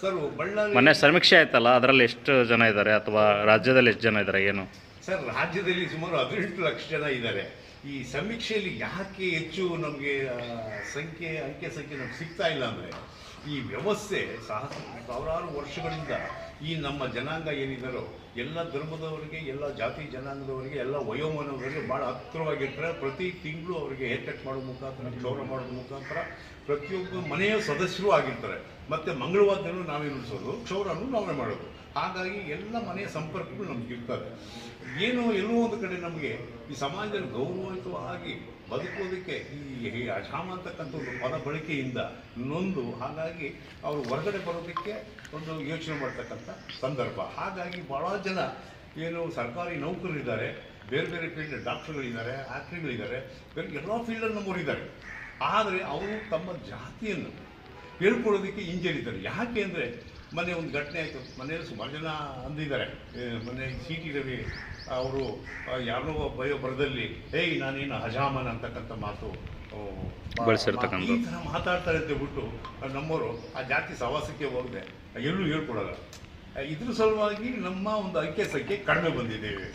Sir Ballari ಮೊನ್ನೆ ಸಮೀಕ್ಷೆ ಆಯ್ತಲ್ಲ ಅದರಲ್ಲಿ ಎಷ್ಟು ಜನ ಇದ್ದಾರೆ ಅಥವಾ ರಾಜ್ಯದಲ್ಲಿ ಎಷ್ಟು ಜನ ಇದ್ದಾರೆ ಏನು? ಸರ್ ರಾಜ್ಯದಲ್ಲಿ ಸುಮಾರು ಹದಿನೆಂಟು ಲಕ್ಷ ಜನ ಇದ್ದಾರೆ. ಈ ಸಮೀಕ್ಷೆಯಲ್ಲಿ ಯಾಕೆ ಹೆಚ್ಚು ನಮಗೆ ಸಂಖ್ಯೆ, ಅಂಕೆ ಸಂಖ್ಯೆ ನಮ್ಗೆ ಸಿಗ್ತಾ ಇಲ್ಲ ಅಂದರೆ, ಈ ವ್ಯವಸ್ಥೆ ಸಹ ಸಾವಿರಾರು ವರ್ಷಗಳಿಂದ ಈ ನಮ್ಮ ಜನಾಂಗ ಏನಿದ್ದಾರೋ ಎಲ್ಲ ಧರ್ಮದವರಿಗೆ, ಎಲ್ಲ ಜಾತಿ ಜನಾಂಗದವರಿಗೆ, ಎಲ್ಲ ವಯೋಮಾನವರಿಗೆ ಭಾಳ ಹತ್ತಿರವಾಗಿಟ್ಟರೆ ಪ್ರತಿ ತಿಂಗಳು ಅವರಿಗೆ ಹೇರ್ ಮಾಡೋ ಮುಖಾಂತರ ಕ್ಷೌರ ಮಾಡೋದ್ರ ಮುಖಾಂತರ ಪ್ರತಿಯೊಬ್ಬ ಮನೆಯ ಸದಸ್ಯರು ಆಗಿರ್ತಾರೆ. ಮತ್ತು ಮಂಗಳವಾರದಲ್ಲೂ ನಾವೇ ನುಡಿಸೋದು ಕ್ಷೌರನೂ ನಾವೇ ಮಾಡೋದು. ಹಾಗಾಗಿ ಎಲ್ಲ ಮನೆಯ ಸಂಪರ್ಕಗಳು ನಮ್ಗೆ ಇರ್ತದೆ ಏನು, ಎಲ್ಲೋ ಒಂದು ಕಡೆ ನಮಗೆ ಈ ಸಮಾಜದಲ್ಲಿ ಗೌರವಯುತವಾಗಿ ಬದುಕೋದಕ್ಕೆ ಈ ಅಜಾಮ ಅಂತಕ್ಕಂಥ ಒಂದು ಪದ ಬಳಕೆಯಿಂದ ನೊಂದು. ಹಾಗಾಗಿ ಅವರು ಹೊರಗಡೆ ಬರೋದಕ್ಕೆ ಒಂದು ಯೋಚನೆ ಮಾಡ್ತಕ್ಕಂಥ ಸಂದರ್ಭ. ಹಾಗಾಗಿ ಭಾಳ ಜನ ಏನು ಸರ್ಕಾರಿ ನೌಕರರಿದ್ದಾರೆ, ಬೇರೆ ಬೇರೆ ಫೀಲ್ಡ್ ಡಾಕ್ಟರ್ಗಳಿದ್ದಾರೆ ಆಕ್ಟ್ರಿಗಳಿದ್ದಾರೆ ಬೇರೆ ಎಲ್ಲ ಫೀಲ್ಡಲ್ಲಿ ನಮ್ಮವರಿದ್ದಾರೆ. ಆದರೆ ಅವರು ತಮ್ಮ ಜಾತಿಯನ್ನು ಹೇಳ್ಕೊಳ್ಳೋದಕ್ಕೆ ಹಿಂಜರಿದ್ದಾರೆ. ಯಾಕೆ ಅಂದರೆ ಮೊನ್ನೆ ಒಂದು ಘಟನೆ ಆಯಿತು. ಮನೆಯಲ್ಲಿ ಸುಮಾರು ಜನ ಅಂದಿದ್ದಾರೆ. ಮೊನ್ನೆ ಸಿ ಟಿ ರವಿ ಅವರು ಯಾರನ್ನೋ ಬಯೋ ಬರದಲ್ಲಿ ಏಯ್ ನಾನೇನು ಹಜಾಮನ್ ಅಂತಕ್ಕಂಥ ಮಾತು ಬಳಸಿರ್ತಕ್ಕಂಥ ಈ ಥರ ಮಾತಾಡ್ತಾರೆ ಅಂತ ಬಿಟ್ಟು ನಮ್ಮವರು ಆ ಜಾತಿ ಸವಾಸಕ್ಕೆ ಹೋಗದೆ ಎಲ್ಲೂ ಹೇಳ್ಕೊಡಲ್ಲ. ಇದ್ರ ಸಲುವಾಗಿ ನಮ್ಮ ಒಂದು ಅಂಕೆ ಸಂಖ್ಯೆ ಕಡಿಮೆ ಬಂದಿದ್ದೇವೆ